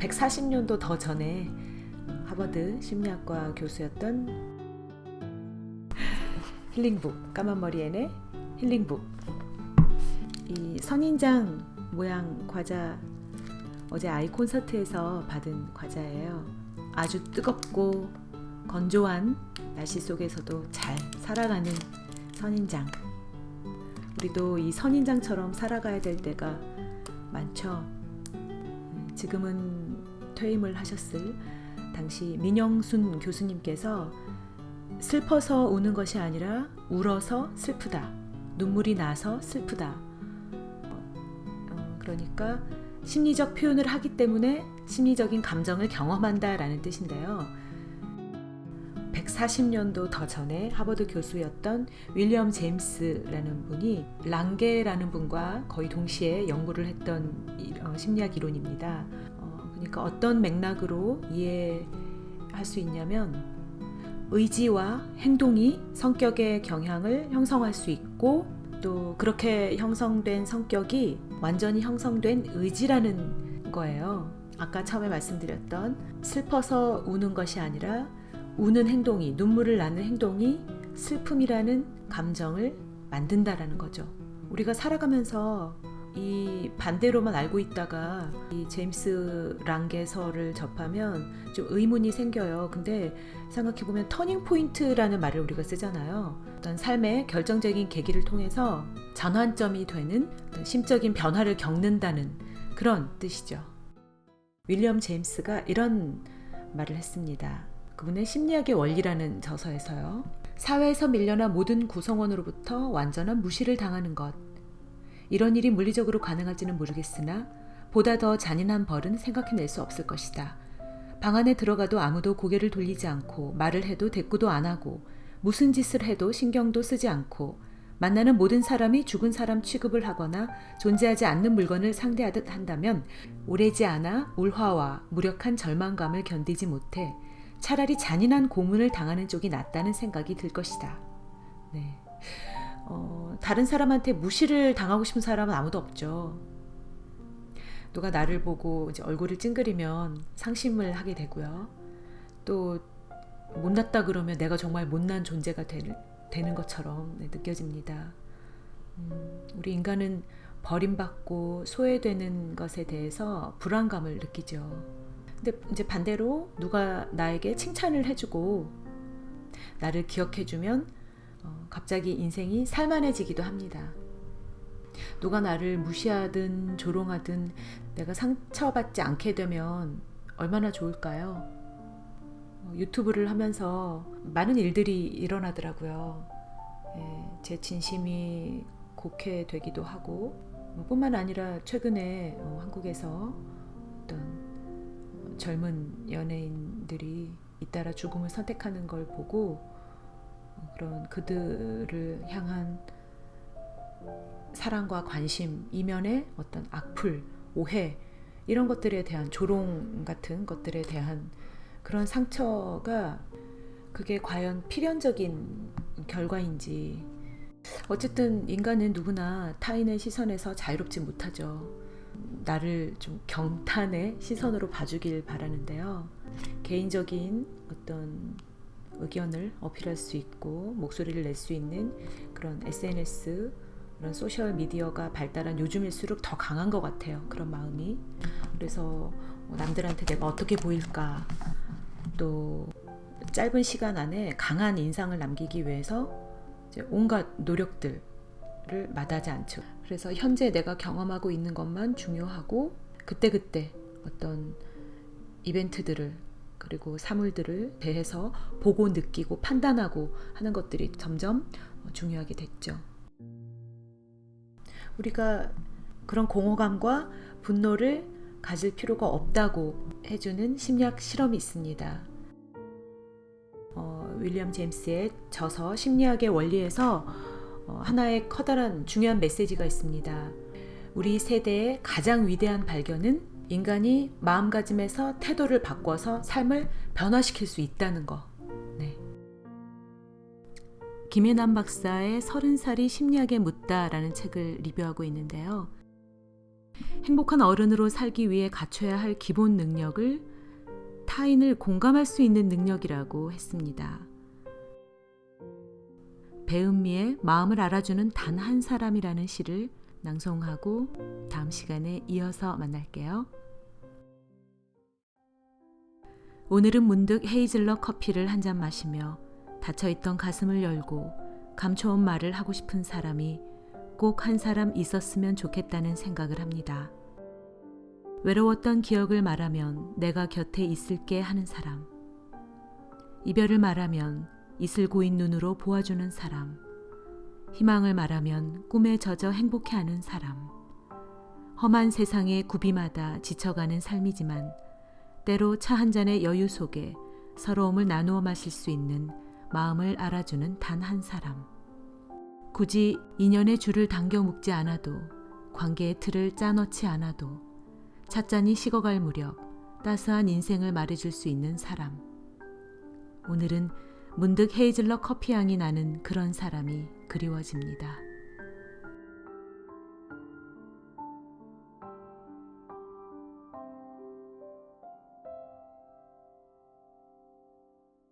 140년도 더 전에 하버드 심리학과 교수였던 힐링북 까만 머리 앤의 힐링북 이 선인장 모양 과자 어제 아이 콘서트에서 받은 과자예요. 아주 뜨겁고 건조한 날씨 속에서도 잘 살아가는 선인장. 우리도 이 선인장처럼 살아가야 될 때가 많죠. 음, 지금은 퇴임을 하셨을 당시 민영순 교수님께서 슬퍼서 우는 것이 아니라 울어서 슬프다. 눈물이 나서 슬프다. 어, 그러니까 심리적 표현을 하기 때문에 심리적인 감정을 경험한다라는 뜻인데요. 140년도 더 전에 하버드 교수였던 윌리엄 제임스라는 분이 랑게라는 분과 거의 동시에 연구를 했던 이- 어, 심리학 이론입니다. 어, 그러니까 어떤 맥락으로 이해할 수 있냐면 의지와 행동이 성격의 경향을 형성할 수 있고 또 그렇게 형성된 성격이 완전히 형성된 의지라는 거예요. 아까 처음에 말씀드렸던 슬퍼서 우는 것이 아니라 우는 행동이 눈물을 나는 행동이 슬픔이라는 감정을 만든다라는 거죠. 우리가 살아가면서 이 반대로만 알고 있다가 이 제임스 랑게서를 접하면 좀 의문이 생겨요. 근데 생각해 보면 터닝 포인트라는 말을 우리가 쓰잖아요. 어떤 삶의 결정적인 계기를 통해서 전환점이 되는 심적인 변화를 겪는다는 그런 뜻이죠. 윌리엄 제임스가 이런 말을 했습니다. 그분의 심리학의 원리라는 저서에서요. 사회에서 밀려난 모든 구성원으로부터 완전한 무시를 당하는 것. 이런 일이 물리적으로 가능할지는 모르겠으나 보다 더 잔인한 벌은 생각해낼 수 없을 것이다. 방 안에 들어가도 아무도 고개를 돌리지 않고 말을 해도 대꾸도 안 하고 무슨 짓을 해도 신경도 쓰지 않고 만나는 모든 사람이 죽은 사람 취급을 하거나 존재하지 않는 물건을 상대하듯 한다면 오래지 않아 울화와 무력한 절망감을 견디지 못해 차라리 잔인한 고문을 당하는 쪽이 낫다는 생각이 들 것이다. 네. 어, 다른 사람한테 무시를 당하고 싶은 사람은 아무도 없죠. 누가 나를 보고 이제 얼굴을 찡그리면 상심을 하게 되고요. 또 못났다 그러면 내가 정말 못난 존재가 될, 되는 것처럼 네, 느껴집니다. 음, 우리 인간은 버림받고 소외되는 것에 대해서 불안감을 느끼죠. 근데 이제 반대로 누가 나에게 칭찬을 해주고 나를 기억해주면 어, 갑자기 인생이 살만해지기도 합니다. 누가 나를 무시하든 조롱하든 내가 상처받지 않게 되면 얼마나 좋을까요? 어, 유튜브를 하면서 많은 일들이 일어나더라고요. 예, 제 진심이 곡해되기도 하고 뭐 뿐만 아니라 최근에 어, 한국에서 어떤 어, 젊은 연예인들이 잇따라 죽음을 선택하는 걸 보고 어, 그런 그들을 향한 사랑과 관심 이면에 어떤 악플, 오해 이런 것들에 대한 조롱 같은 것들에 대한 그런 상처가 그게 과연 필연적인 결과인지 어쨌든 인간은 누구나 타인의 시선에서 자유롭지 못하죠. 나를 좀 경탄의 시선으로 봐주길 바라는데요. 개인적인 어떤 의견을 어필할 수 있고 목소리를 낼 수 있는 그런 SNS 그런 소셜 미디어가 발달한 요즘일수록 더 강한 것 같아요. 그런 마음이. 그래서 뭐 남들한테 내가 어떻게 보일까 또 짧은 시간 안에 강한 인상을 남기기 위해서 온갖 노력들을 마다하지 않죠. 그래서 현재 내가 경험하고 있는 것만 중요하고 그때그때 어떤 이벤트들을 그리고 사물들을 대해서 보고 느끼고 판단하고 하는 것들이 점점 중요하게 됐죠. 우리가 그런 공허감과 분노를 가질 필요가 없다고 해주는 심리학 실험이 있습니다. 어, 윌리엄 제임스의 저서 심리학의 원리에서 어, 하나의 커다란 중요한 메시지가 있습니다. 우리 세대의 가장 위대한 발견은 인간이 마음가짐에서 태도를 바꿔서 삶을 변화시킬 수 있다는 거. 네. 김혜남 박사의 서른 살이 심리학에 묻다라는 책을 리뷰하고 있는데요. 행복한 어른으로 살기 위해 갖춰야 할 기본 능력을 타인을 공감할 수 있는 능력이라고 했습니다. 배은미의 마음을 알아주는 단 한 사람이라는 시를 낭송하고 다음 시간에 이어서 만날게요. 오늘은 문득 헤이즐넛 커피를 한 잔 마시며 닫혀있던 가슴을 열고 감춰온 말을 하고 싶은 사람이 꼭 한 사람 있었으면 좋겠다는 생각을 합니다. 외로웠던 기억을 말하면 내가 곁에 있을게 하는 사람. 이별을 말하면 이슬 고인 눈으로 보아주는 사람. 희망을 말하면 꿈에 젖어 행복해하는 사람. 험한 세상의 구비마다 지쳐가는 삶이지만 때로 차 한 잔의 여유 속에 서러움을 나누어 마실 수 있는 마음을 알아주는 단 한 사람. 굳이 인연의 줄을 당겨 묶지 않아도 관계의 틀을 짜놓지 않아도 찻잔이 식어갈 무렵 따스한 인생을 말해줄 수 있는 사람. 오늘은 문득 헤이즐넛 커피 향이 나는 그런 사람이 그리워집니다.